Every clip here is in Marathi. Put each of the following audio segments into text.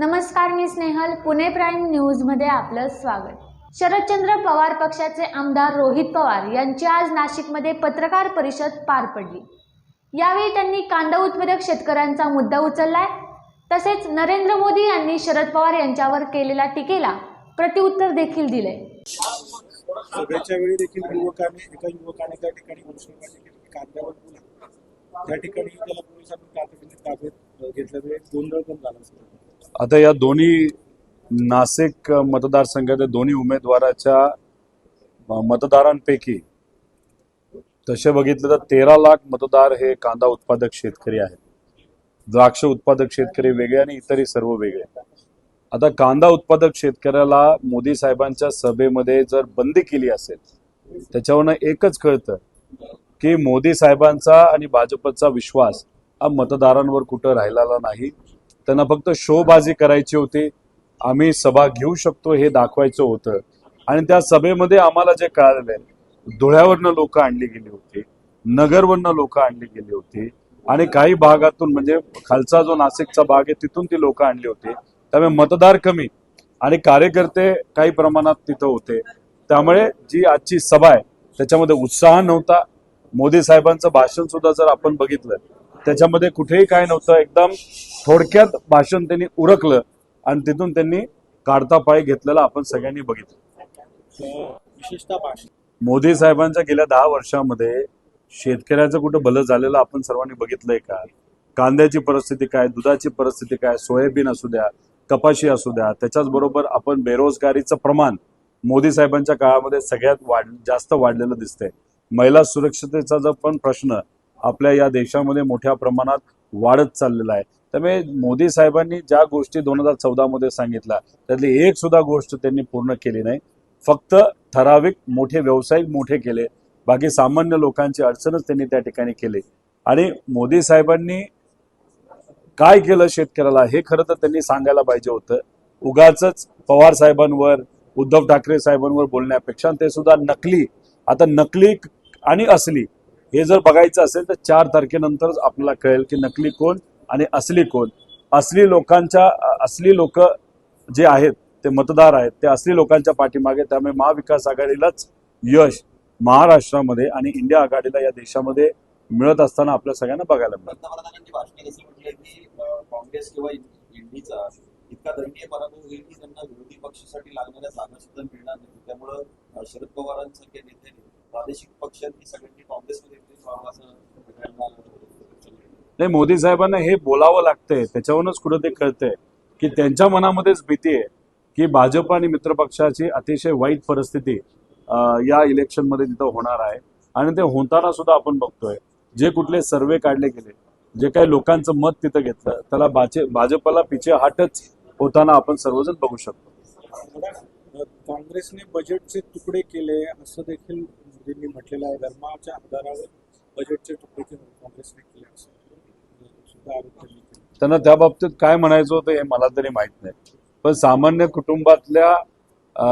नमस्कार मी स्नेहल. पुणे प्राईम न्यूजमध्ये आपलं स्वागत. शरदचंद्र पवार पक्षाचे आमदार रोहित पवार यांची आज नाशिकमध्ये पत्रकार परिषद पार पडली. यावेळी त्यांनी कांदा उत्पादक शेतकऱ्यांचा मुद्दा उचललाय. तसेच नरेंद्र मोदी यांनी शरद पवार यांच्यावर केलेल्या टीकेला प्रतिउत्तर देखील दिले सभेच्या वेळी देखील युवकाने एका युवकाने त्या ठिकाणी घोषणाबाजी केली की कांद्यावर बोला त्या ठिकाणी त्याला पोलिसांनी तातडीने ताब्यात घेतल्यामुळे म्हणजे गोंधळ पण झाला. असेल. आता या दोन्ही नाशिक मतदारसंघाच्या दोन्ही उमेदवाराच्या मतदारांपैकी तसे बघितलं तर तेरा लाख मतदार हे कांदा उत्पादक शेतकरी आहेत. द्राक्ष उत्पादक शेतकरी वेगळे आणि इतरही सर्व वेगळे. आता कांदा उत्पादक शेतकऱ्याला मोदी साहेबांच्या सभेमध्ये जर बंदी केली असेल त्याच्यावरनं एकच कळतं की मोदी साहेबांचा आणि भाजपचा विश्वास हा मतदारांवर कुठं राहिलेला नाही. त्यांना फक्त शोबाजी करायची होती. आम्ही सभा घेऊ शकतो हे दाखवायचं होतं. आणि त्या सभेमध्ये आम्हाला जे कळालेलं आहे धुळ्यावरनं लोक आणली गेली होती नगरवरनं लोक आणली गेली होती. आणि काही भागातून म्हणजे खालचा जो नाशिकचा भाग आहे तिथून ती लोक आणली होती. त्यामुळे मतदार कमी आणि कार्यकर्ते काही प्रमाणात तिथं होते. त्यामुळे जी आजची सभा आहे त्याच्यामध्ये उत्साह नव्हता. मोदी साहेबांचं भाषण सुद्धा जर आपण बघितलं त्याच्यामध्ये कुठेही काय नव्हतं. एकदम थोडक्यात भाषण त्यांनी उरकलं आणि तिथून त्यांनी काढता पाय घेतलेला आपण सगळ्यांनी बघितलं. तर विशेषतः भाषण. मोदी साहेबांच्या गेल्या दहा वर्षामध्ये शेतकऱ्याचं कुठं भलं झालेलं आपण सर्वांनी बघितलंय का? कांद्याची परिस्थिती काय? दुधाची परिस्थिती काय? सोयाबीन असू द्या कपाशी असू द्या त्याच्याच बरोबर आपण बेरोजगारीचं प्रमाण मोदी साहेबांच्या काळामध्ये सगळ्यात वाढ जास्त वाढलेलं दिसतंय. महिला सुरक्षतेचा जो पण प्रश्न आपल्या या देशामध्ये मोठ्या प्रमाणात वाढत चाललेला आहे. त्यामुळे मोदी साहेबांनी ज्या गोष्टी दोन हजार चौदामध्ये सांगितल्या त्यातली एक सुद्धा गोष्ट त्यांनी पूर्ण केली नाही. फक्त ठराविक मोठे व्यावसायिक मोठे केले. बाकी सामान्य लोकांची अडचणच त्यांनी त्या ठिकाणी केली. आणि मोदी साहेबांनी काय केलं शेतकऱ्याला हे खरं तर त्यांनी सांगायला पाहिजे होतं. उगाच पवार साहेबांवर उद्धव ठाकरे साहेबांवर बोलण्यापेक्षा ते सुद्धा नकली. आता नकली आणि असली. हे जर बघायचं असेल तर चार तारखेनंतरच आपल्याला कळेल की नकली कोण आणि असली कोण. असली लोकांच्या असली लोक जे आहेत ते मतदार आहेत ते असली लोकांच्या पाठीमागे त्यामुळे महाविकास आघाडीलाच यश महाराष्ट्रामध्ये आणि इंडिया आघाडीला या देशामध्ये मिळत असताना आपल्या सगळ्यांना बघायला मिळतं. काँग्रेस किंवा इतका दयनीय पराभव होईल की त्यांना विरोधी पक्षासाठी लागणाऱ्या जागा सुद्धा मिळणार नाही. त्यामुळं शरद पवारांसारख्या नेत्यांनी प्रादेशिक पक्षांनी सगळ्यांनी नाही मोदी साहेबांना हे बोलावं लागतंय त्याच्यावरूनच कुठं ते कळतंय की त्यांच्या मनामध्येच भीती आहे की भाजप आणि मित्रपक्षाची अतिशय वाईट परिस्थिती या इलेक्शनमध्ये तिथं होणार आहे. आणि ते होताना सुद्धा आपण बघतोय जे कुठले सर्वे काढले गेले जे काही लोकांचं मत तिथं घेतलं त्याला भाजे भाजपला पिछे हाटच होताना आपण सर्वजण बघू शकतो. काँग्रेसने बजेटचे तुकडे केले असं देखील मोदींनी म्हटलेलं आहे. धर्माच्या आधारावर बजेटचे तुकडे केले काँग्रेसने केले असं. त्यांनी त्या बाबतीत काय म्हणायचं होतं हे मला तरी माहीत नाही. पण सामान्य कुटुंबातल्या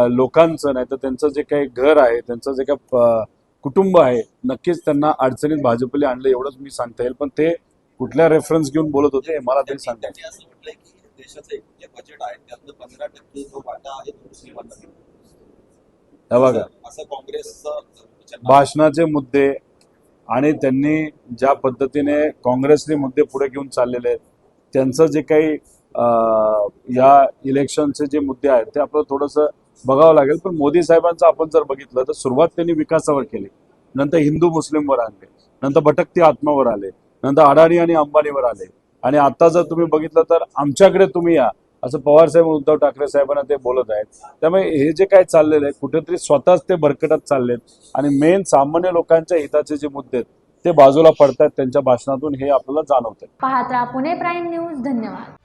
लोकांचं नाही तर त्यांचं जे काही घर आहे त्यांचं जे काही कुटुंब आहे नक्कीच त्यांना अडचणीत भाजपले आणलं एवढंच मी सांगता येईल. पण ते कुठल्या रेफरन्स घेऊन बोलत होते हे मला तरी सांगता येईल बघा. भाषणाचे मुद्दे आणि त्यांनी ज्या पद्धतीने काँग्रेसने मुद्दे पुढे घेऊन चाललेले आहेत त्यांचं जे काही या इलेक्शनचे जे मुद्दे आहेत ते आपलं थोडंसं बघावं लागेल. पण मोदी साहेबांचं आपण जर बघितलं तर सुरुवात त्यांनी विकासावर केली. नंतर हिंदू मुस्लिमवर आणले नंतर भटकती आत्मावर आले नंतर अडाणी आणि अंबानीवर आले. आणि आता जर तुम्ही बघितलं तर आमच्याकडे तुम्ही या. असं पवार साहेब उद्धव ठाकरे साहेबांना ते बोलत आहेत. त्यामुळे हे जे काय चाललेलं आहे कुठेतरी स्वतःच ते भरकटत चाललेत आणि मेन सामान्य लोकांच्या हिताचे जे मुद्दे आहेत ते बाजूला पडतात त्यांच्या भाषणातून हे आपल्याला जाणवतंय. पाहत पुणे प्राईम न्यूज. धन्यवाद.